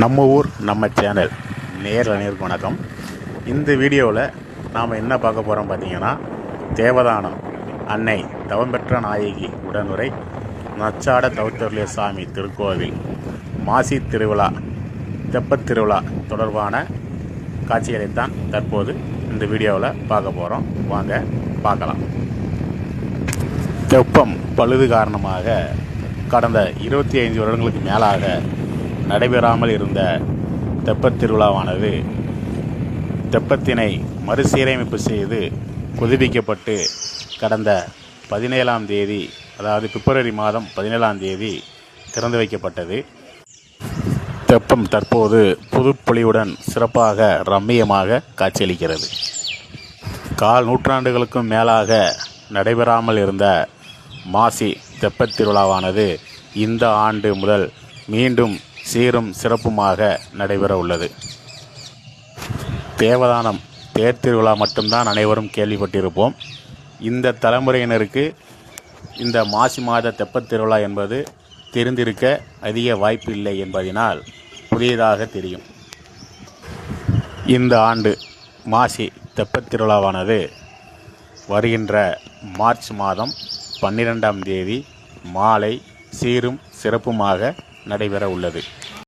நம்ம ஊர் நம்ம சேனல் நேர் நேருக்கு வணக்கம். இந்த வீடியோவில் நாம் என்ன பார்க்க போகிறோம் பார்த்தீங்கன்னா தேவதானம் அன்னை தவம் பெற்ற நாயகி உடனுரை நச்சாட தவுத்தருளிய சாமி திருக்கோவில் மாசி திருவிழா தெப்பத் திருவிழா தொடர்பான காட்சிகளைத்தான் தற்போது இந்த வீடியோவில் பார்க்க போகிறோம் வாங்க பார்க்கலாம். தெப்பம் பழுது காரணமாக கடந்த இருபத்தி ஐந்து வருடங்களுக்கு மேலாக நடைபெறாமல் இருந்த தெப்பத் திருவிழாவானது தெப்பத்தினை மறுசீரமைப்பு செய்து புதுப்பிக்கப்பட்டு கடந்த பதினேழாம் தேதி அதாவது பிப்ரவரி மாதம் பதினேழாம் தேதி திறந்து வைக்கப்பட்டது. தெப்பம் தற்போது புதுப்பொலிவுடன் சிறப்பாக ரம்மியமாக காட்சியளிக்கிறது. கால் நூற்றாண்டுகளுக்கும் மேலாக நடைபெறாமல் இருந்த மாசி தெப்பத் திருவிழாவானது இந்த ஆண்டு முதல் மீண்டும் சீரும் சிறப்புமாக நடைபெற உள்ளது. தேவதானம் தேர் திருவிழா மட்டும்தான் அனைவரும் கேள்விப்பட்டிருப்போம். இந்த தலைமுறையினருக்கு இந்த மாசி மாத தெப்பத் திருவிழா என்பது தெரிந்திருக்க அதிக வாய்ப்பு இல்லை என்பதனால் புதியதாக தெரியும். இந்த ஆண்டு மாசி தெப்பத் திருவிழாவானது வருகின்ற மார்ச் மாதம் பன்னிரெண்டாம் தேதி மாலை சீரும் சிறப்புமாக நடைபெற உள்ளது.